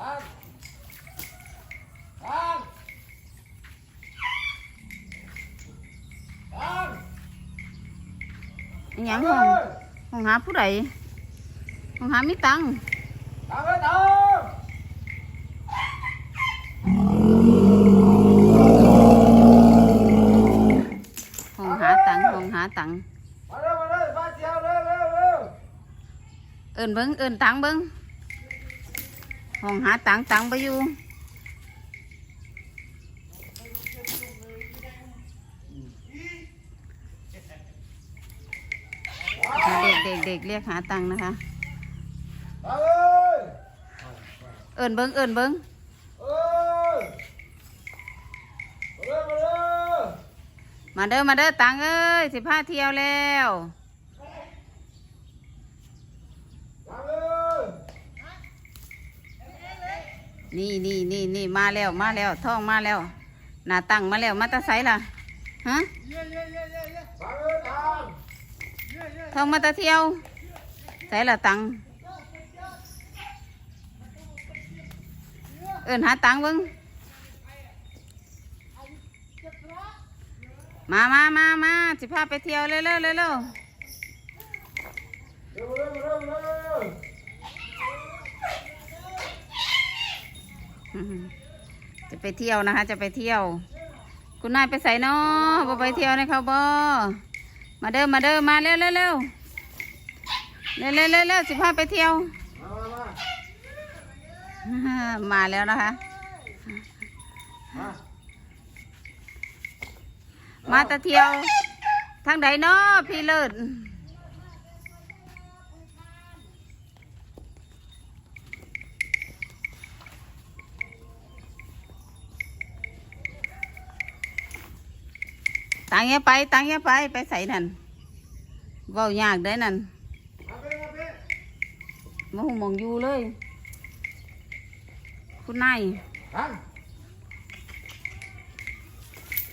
ตั้งตั้งตั้งอิหยังห้องห้องหาผู้ใดห้องหามีตังค์ตั้งเลยตั้งห้องหาตังค์ห้องหาตังค์มาเร็วมาเร็วมาเที่ยวเร็วเร็วเร็ว เอิ้นเบิ่งเอิ้นตังค์เบิ่ง ห้องหาตังตังค์บ่อยู่เด็กเด็กเด็กเรียกหาตังนะคะเลยเอิ้นเบิ่งเอิ้นเบิ่งมาเร็วมาเร็วมาเด้อมาเด้อตังเอ้ยสิพาเที่ยวแล้ว ตั้งเลย นี่นี่นี่นี่มาแล้วมาแล้วท่องมาแล้วหน้าตังมาแล้วมาตาไสล่ะฮะท่องมาตาเที่ยวไสล่ะตังเอินหาตังเบิ้งมามามามาสิพาไปเที่ยวเร็วเร็วเร็วเร็ว เร็วเร็วเร็วเร็ว อืม จะไปเที่ยวนะคะ จะไปเที่ยว คุณนายไปใส่นอบ่ไปเที่ยวนะเขาบ่มาเด้อมาเด้อมาเร็วเร็วเร็วเร็วเร็วเร็วเร็วสิพาไปเที่ยวมามามามาแล้วนะคะ มามาแตะเที่ยว ทางใดเนาะพี่เลิศ ตังเงี้ยไป ตังเงี้ยไป ไปใส่นั่นเว้ายากได้นั่นมาเพ่มาเพ่มองมองอยู่เลย คุณนายตั้ง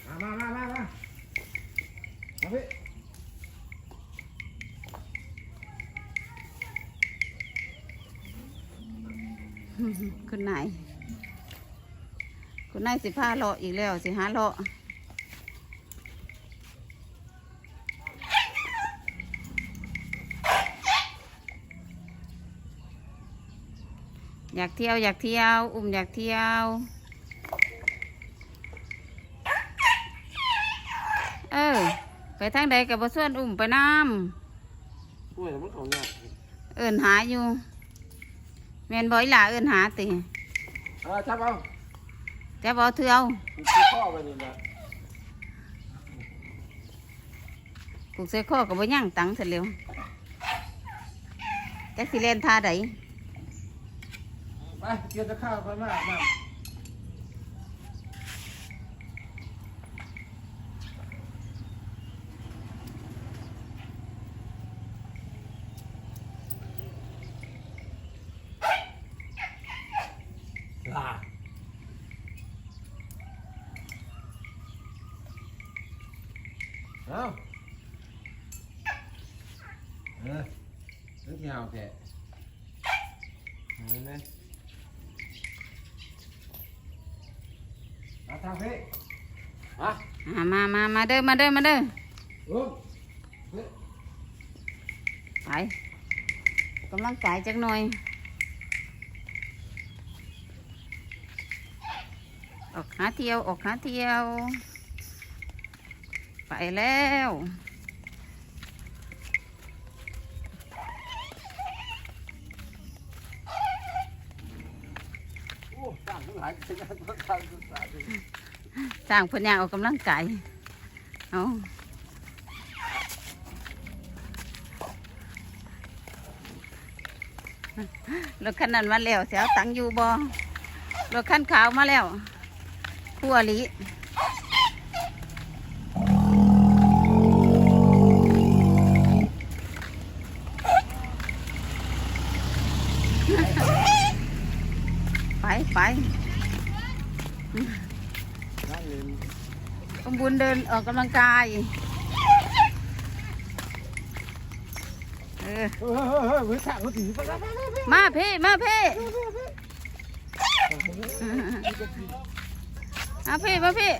มามามามามามาเพ่คุณนายคุณนายสิพาเลาะอีกแล้วสิหาเลาะ อยากเที่ยวอยากเที่ยว อุ้มอยากเที่ยว เออ ไปทางใดกับบ่ส่วนอุ้มไปน้กล้วยมันของเนี่ยำเอินหาอยู่แม่นบ่อยหล่าเอินหาติเออจับเอาแต่บ่เทื่อเอากูคือข้อไปนี่นะผูกเสื้อข้อกับบ่ย่างตังเสร็จเร็วจักสิเล่นท่าใด ไปเกี่ยวจะข้าวไปมากมาลาเอาเออนึกไม่เอาแกเห็นไหม มาทางพี่มาอ่ามามามาเด้อ มาเด้อ มาเด้อ ลุกพี่ไปกำลังกายจักหน่อย ออกหาเที่ยว ออกหาเที่ยว ไปแล้ว โอ้ต่างทั้งหลายขยันทั้งทางทั้งสายเลย ส ร้างพนยางออกกำลังกายเอารถคันนั้นมาแล้วเสียวตังอยู่บ่รถคันขาวมาแล้วคู่อลิไปไป สมบุญเดินออกกำลังกาย เออ เฮ้ยเฮ้ยเฮ้ยเฮ้ยถ่าเขาถือไปแล้วมาพี่ มาพี่เอาพี่มาพี่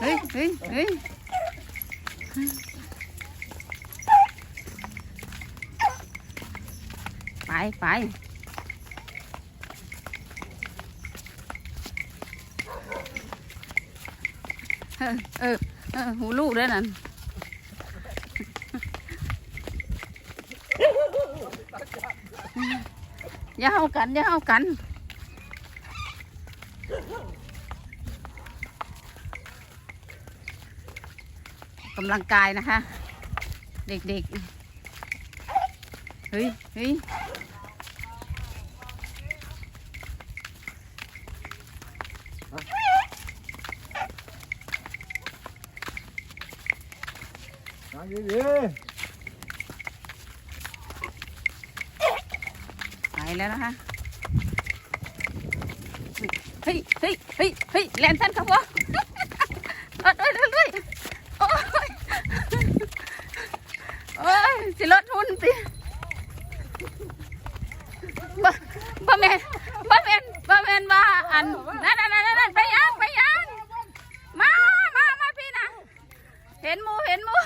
เฮ้ยเฮ้ยเฮ้ยไปไป อเออเออหูลูกด้วยนั่นอย่าเอากันอย่าเอากันกำลังกายนะคะ เด็กๆ เฮ้ยเฮ้ย ดีดีไปแล้วนะคะ เฮ้ยเฮ้ยเฮ้ยเฮ้ยแลนทันครับวะรถด้วยรถด้วยโอ้ยโอ้ยสิรถหุ่นสิบ่บ่แมนบ่แมนบ่แมนว่าอันนั่นนั่นนั่นนั่นไปยังไปยังมามามาพี่นะเห็นหมูเห็นหมู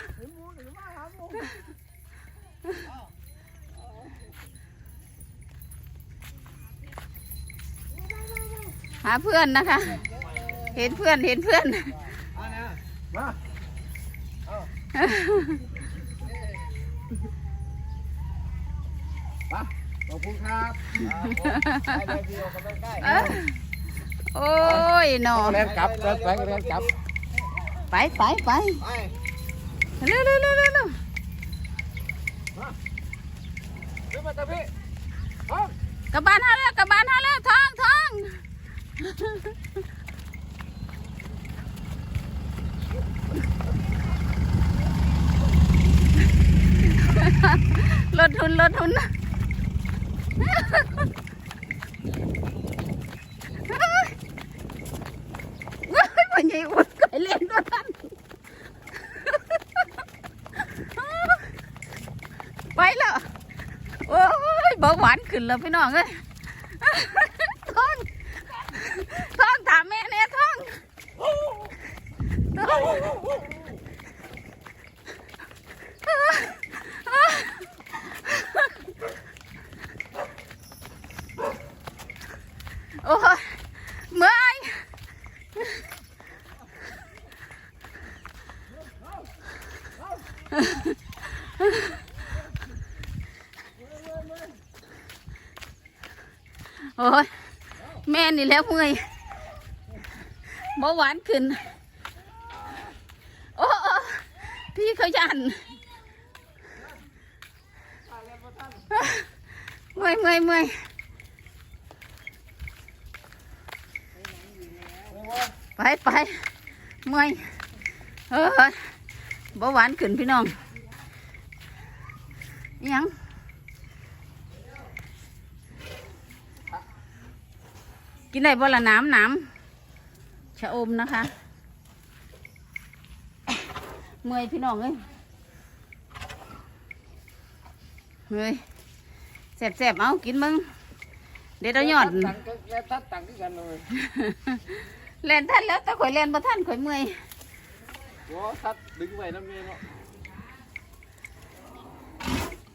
หาเพื่อนนะคะ เห็นเพื่อนเห็นเพื่อน มาเนี่ยมาไปขอบคุณครับได้ได้พี่ออกกำลังกายเอ้อโอ้ยหนอเล่นกลับเล่นไปเล่นกลับไปไปไปไปเร็วเร็วเร็วเร็วเร็ว ขึ้นมาตะพี่พร้อม กลับบ้านหาแล้วกลับบ้านหาแล้วท้องท้องลดทุนลดทุนว้ายมันยังอุดไก่เล่นด้วยกันไปแล้ว โอ้ยเบาหวานขึ้นแล้วพี่น้องเอ้ยท้องท้องถามแม่เนี่ยท้องท้องโอ้ยเมื่อยโอ้ยแม่ นี่แล้วเมื่อยเบาหวานขึ้น โอ้พี่เขายันเมื่อยเมื่อยเมื่อยไปไปเมื่อยเออเบาหวานขึ้นพี่น้องยัง กินได้บ่ละน้ำน้ำชะอมนะคะ เมื่อยพี่น้องเอ้ยเฮ้ยแสบแสบๆเอากินมึง เดี๋ยวเราหยอดตังค์ก็แกตัดตังค์ที่กันเลยเล่นท่านแล้วแต่ข่อยเล่นบ่ท่านข่อยเมื่อยโอ้ตัดดึงไว้น้ำเมย์เนาะ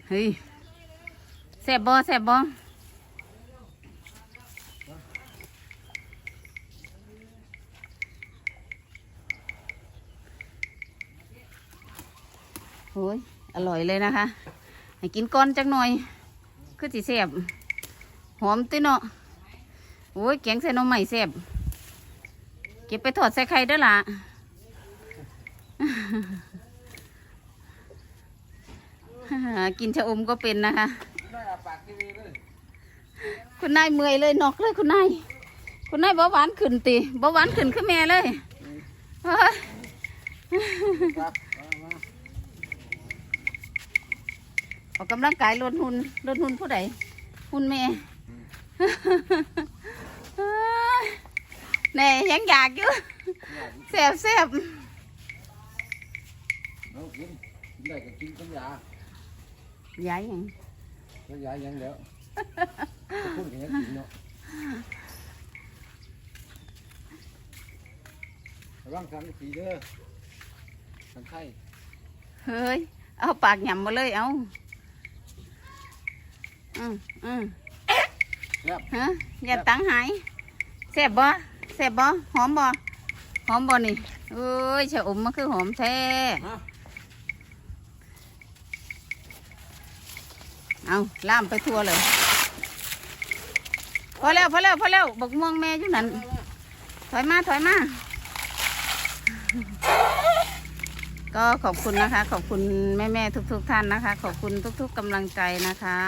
เฮ้ยแสบบ่แสบบ่ โอ้ยอร่อยเลยนะคะให้กินก้อนจักหน่อย คือสิแสบหอมติเนาะโอ้ยแกงใส่หนมใหม่แสบเก็บไปถอดใส่ไข่ด้ล่ะกินชะอมก็เป็นนะคะ คุณนายเมื่อยเลยนอกเลยคุณนาย คุณนายบาหวานขึ้นตีบาหวานขึ้นขึ้นแม่เลย ออกกำลังกายลดหุน่นลดหุ่นผู้ใดหุ่นแม่แน่ยังอยากอยู่เสบเสบยบกินกินได้ก็กินกับยายายังกับยายังแล้วพูดอย่างนี้กินเนาะร่างกายสีเด้อทางไข่เฮ้ย เอาปากหยำมาเลยเอา อืมอืมแล้วฮะอย่าตังหายแซ่บบ่แซ่บบ่หอมบ่หอมบ่นี่เอ้ยชะอมมันคือหอมแท้ฮะเอาล่ามไปทั่วเลยพอแล้วพอแล้วพอแล้วบักม่วงแม่อยู่นั่นถอยมาถอยมา ก็ขอบคุณนะคะ ขอบคุณแม่ๆทุก ๆ ท่านนะคะ ขอบคุณทุก ๆกำลังใจนะคะ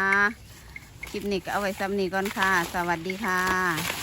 คลิปนี้ก็เอาไว้ซ้ำนี้ก่อนค่ะ สวัสดีค่ะ